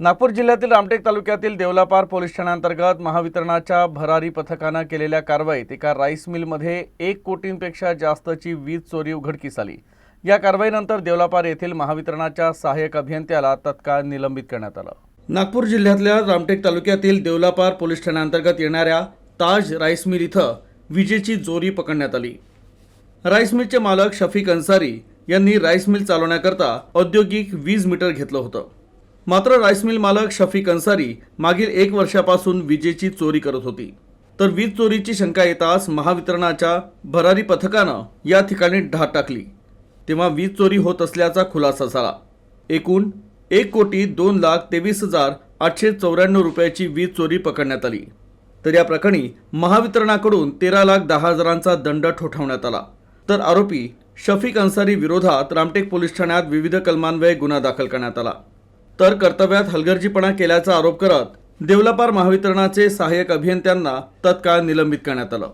नागपूर जिल्ह्यातील रामटेक तालुक्यातील देवलापार पोलीस ठाण्याअंतर्गत महावितरणाच्या भरारी पथकानं केलेल्या कारवाईत एका राईस मिलमध्ये एक कोटींपेक्षा जास्तची वीज चोरी उघडकीस आली. या कारवाईनंतर देवलापार येथील महावितरणाच्या सहाय्यक अभियंत्याला तत्काळ निलंबित करण्यात आलं. नागपूर जिल्ह्यातल्या रामटेक तालुक्यातील देवलापार पोलीस ठाण्याअंतर्गत येणाऱ्या ताज राईस मिल इथं विजेची चोरी पकडण्यात आली. राईस मिलचे मालक शफीक अन्सारी यांनी राईस मिल चालवण्याकरता औद्योगिक वीज मीटर घेतलं होतं. मात्र राईस मिल मालक शफीक अन्सारी मागील एक वर्षापासून विजेची चोरी करत होती. तर वीज चोरीची शंका येताच महावितरणाच्या भरारी पथकानं या ठिकाणी ढात टाकली. तेव्हा वीज चोरी होत असल्याचा खुलासा झाला. एकूण एक कोटी दोन लाख तेवीस हजार आठशे चौऱ्याण्णव रुपयाची वीज चोरी पकडण्यात आली. तर या प्रकरणी महावितरणाकडून तेरा लाख दहा हजारांचा दंड ठोठावण्यात आला. तर आरोपी शफीक अन्सारी विरोधात रामटेक पोलीस ठाण्यात विविध कलमान्वये गुन्हा दाखल करण्यात आला. तर कर्तव्यात हलगर्जीपणा केल्याचा आरोप करत देवलापार महावितरणाचे सहाय्यक अभियंत्यांना तत्काळ निलंबित करण्यात आलं.